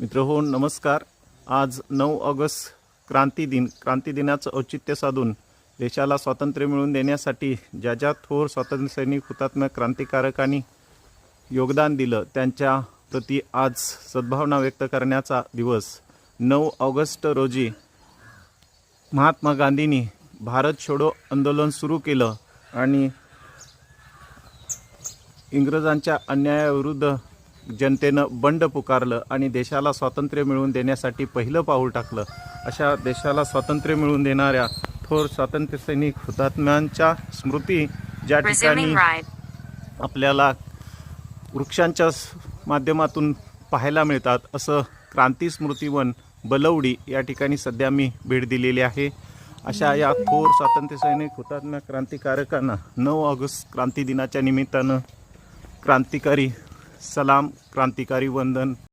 मित्र हो नमस्कार. आज नऊ ऑगस्ट क्रांती दिन क्रांती दिनाचं औचित्य साधून देशाला स्वातंत्र्य मिळवून देण्यासाठी ज्या ज्या थोर स्वातंत्र्यसैनिक हुतात्म्य क्रांतिकारकांनी योगदान दिलं त्यांच्या प्रती आज सद्भावना व्यक्त करण्याचा दिवस. नऊ ऑगस्ट रोजी महात्मा गांधींनी भारत छोडो आंदोलन सुरू केलं आणि इंग्रजांच्या अन्यायाविरुद्ध जनतेनं बंड पुकारलं आणि देशाला स्वातंत्र्य मिळवून देण्यासाठी पहिलं पाऊल टाकलं अशा देशाला स्वातंत्र्य मिळवून देणाऱ्या थोर स्वातंत्र्य सैनिक हुतात्म्यांच्या स्मृती ज्या ठिकाणी. आपल्याला वृक्षांच्या स- माध्यमातून पाहायला मिळतात असं क्रांती स्मृतिवन बलवडी या ठिकाणी सध्या मी भेट दिलेली आहे अशा या थोर स्वातंत्र्य सैनिक हुतात्म्या क्रांतिकारकांना नऊ ऑगस्ट क्रांती दिनाच्या निमित्तानं क्रांतिकारी सलाम क्रांतिकारी वंदन.